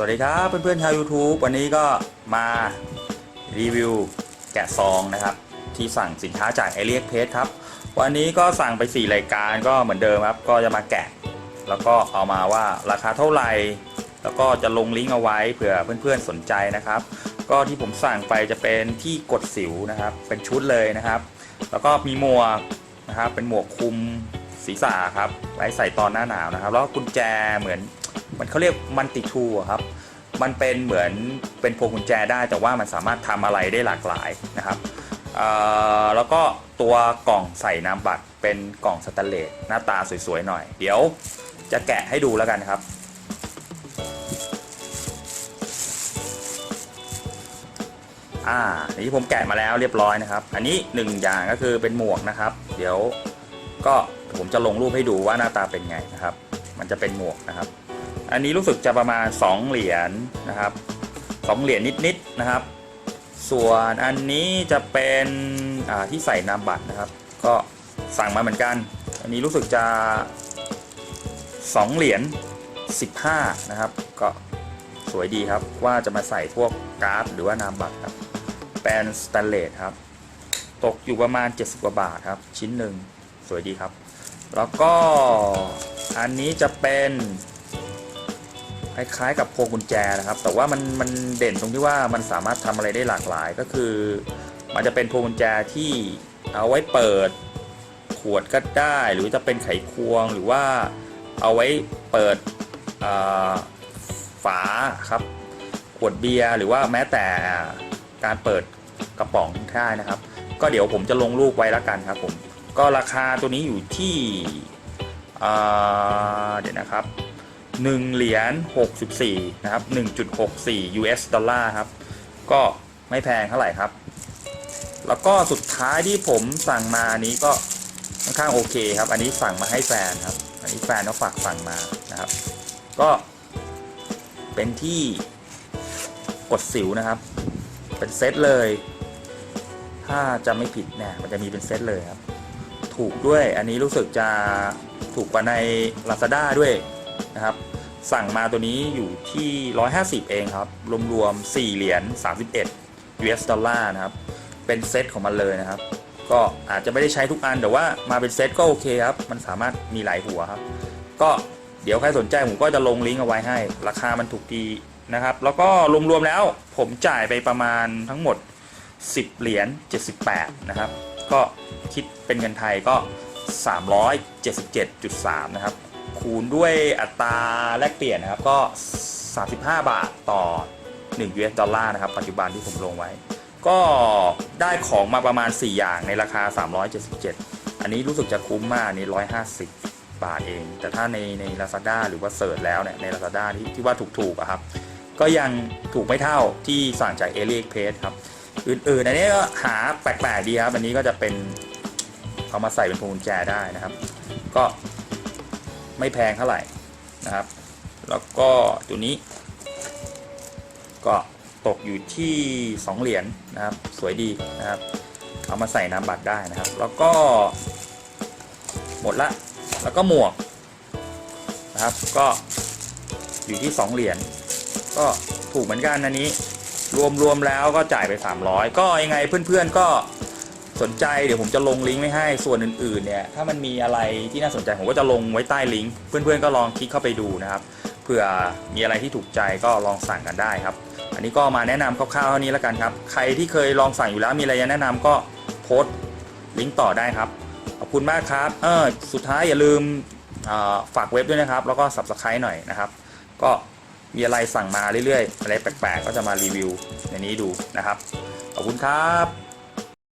สวัสดีครับเพื่อนๆชาว YouTube วันนี้ก็มารีวิวแกะซองนะครับ ที่สั่งสินค้าจากไอเรียกเพจครับ วันนี้ก็สั่งไป 4 รายการก็เหมือนเดิมครับ ก็จะมาแกะ แล้วก็เอามาว่าราคาเท่าไหร่ แล้วก็จะลงลิงก์เอาไว้เผื่อเพื่อนๆสนใจนะครับ ก็ที่ผมสั่งไปจะเป็นที่กดสิวนะครับ เป็นชุดเลยนะครับ แล้วก็มีหมวกนะครับเป็นหมวกคลุมศีรษะครับไว้ใส่ตอนหน้าหนาวนะครับ แล้วก็กุญแจเหมือนมันเขาเรียกมันติทูครับ มันเป็นเหมือนเป็นพวงกุญแจได้แต่ว่ามันสามารถทำอะไรได้หลากหลายนะครับแล้วก็ตัวกล่องใส่น้ำบัตรเป็นกล่องสแตนเลสหน้าตาสวยๆหน่อย เดี๋ยวจะแกะให้ดูแล้วกันครับ อ่าอันนี้ผมแกะมาแล้วเรียบร้อยนะครับ อันนี้หนึ่งอย่างก็คือเป็นหมวกนะครับ เดี๋ยวก็ผมจะลงรูปให้ดูว่าหน้าตาเป็นไงนะครับ มันจะเป็นหมวกนะครับ อันนี้รู้สึกจะประมาณ 2 เหรียญนะครับ 2 เหรียญนิดๆนะครับ ส่วนอันนี้จะเป็นที่ใส่นามบัตรนะครับ ก็สั่งมาเหมือนกัน อันนี้รู้สึกจะ 2 เหรียญ15 นะครับ ก็สวยดีครับว่าจะมาใส่พวกการ์ดหรือว่านามบัตรครับเป็นสแตนเลสครับ ตกอยู่ประมาณ 70 กว่าบาทครับ ชิ้นหนึ่งสวยดีครับ แล้วก็อันนี้จะเป็น คล้ายๆ กับพวงกุญแจนะครับ แต่ว่ามันมันเด่นตรงที่ว่ามันสามารถทำอะไรได้หลากหลายก็คือ มันจะเป็นพวงกุญแจที่เอาไว้เปิดขวดก็ได้ หรือจะเป็นไขควงหรือว่าเอาไว้เปิดฝาครับขวดเบียร์หรือว่าแม้แต่การเปิดกระป๋องได้นะครับ ก็เดี๋ยวผมจะลงรูปไว้แล้วกันครับผมก็ราคาตัวนี้อยู่ที่เดี๋ยวนะครับ 1เหรียญ64 นะครับ 1.64 US ดอลลาร์ครับ ก็ไม่แพงเท่าไหร่ครับ แล้วก็สุดท้ายที่ผมสั่งมานี้ก็ค่อนข้างโอเคครับ อันนี้สั่งมาให้แฟนครับ อันนี้แฟนเขาฝากสั่งมานะครับ ก็เป็นที่กดสิวนะครับ เป็นเซตเลย ถ้าจะไม่ผิดเนี่ยมันจะมีเป็นเซตเลยครับ ถูกด้วย อันนี้รู้สึกจะถูกกว่าใน Lazada ด้วย นะครับ สั่งมาตัวนี้อยู่ที่ 150 เองครับ รวมๆ4เหรียญ31 US ดอลลาร์นะครับ เป็นเซตของมันเลยนะครับ ก็อาจจะไม่ได้ใช้ทุกอัน แต่ว่ามาเป็นเซตก็โอเคครับ มันสามารถมีหลายหัวครับ ก็เดี๋ยวใครสนใจผมก็จะลงลิงก์เอาไว้ให้ ราคามันถูกดีนะครับ แล้วก็รวมๆแล้วผมจ่ายไปประมาณทั้งหมด 10 เหรียญ78 นะครับ ก็คิดเป็นเงินไทยก็ 377.3 นะครับ คูณด้วยอัตราแลกเปลี่ยนนะครับก็ 35 บาทต่อ 1 US ดอลลาร์นะครับ ปัจจุบันที่ผมลงไว้ ก็ได้ของมาประมาณ 4 อย่างในราคา 377 อันนี้รู้สึกจะคุ้มมากนนี้150 บาทเอง แต่ถ้าในใน Lazada หรือว่าเสิร์ชแล้วเนี่ยใน Lazada ที่ที่ว่าถูกๆอะครับ ก็ยังถูกไม่เท่าที่สั่งจาก a l i e x p r e s s ครับ อื่นๆอันนี้ก็หาแปลกๆดีครับ อันนี้ก็จะเป็นเอามาใส่เป็นพวงกุญแจได้นะครับ ก็ ไม่แพงเท่าไหร่นะครับ แล้วก็ตัวนี้ ก็ตกอยู่ที่ 2 เหรียญนะครับ สวยดีนะครับ เอามาใส่นามบัตรได้นะครับ แล้วก็ หมดละ แล้วก็หมวกนะครับ ก็อยู่ที่ 2 เหรียญ ก็ถูกเหมือนกันอันนี้ รวมๆแล้วก็จ่ายไป 300 ก็ยังไงเพื่อนๆก็ สนใจเดี๋ยวผมจะลงลิงก์ไว้ให้ส่วนอื่นๆเนี่ยถ้ามันมีอะไรที่น่าสนใจผมก็จะลงไว้ใต้ลิงก์เพื่อนๆก็ลองคลิกเข้าไปดูนะครับเผื่อมีอะไรที่ถูกใจก็ลองสั่งกันได้ครับ อันนี้ก็มาแนะนำคร่าวๆเท่านี้แล้วกันครับ ใครที่เคยลองสั่งอยู่แล้วมีอะไรจะแนะนำก็โพสต์ลิงก์ต่อได้ครับขอบคุณมากครับเออสุดท้ายอย่าลืมฝากเว็บด้วยนะครับ แล้วก็ subscribe หน่อยนะครับ ก็มีอะไรสั่งมาเรื่อยๆ อะไรแปลกๆ ก็จะมารีวิวในนี้ดูนะครับ ขอบคุณครับ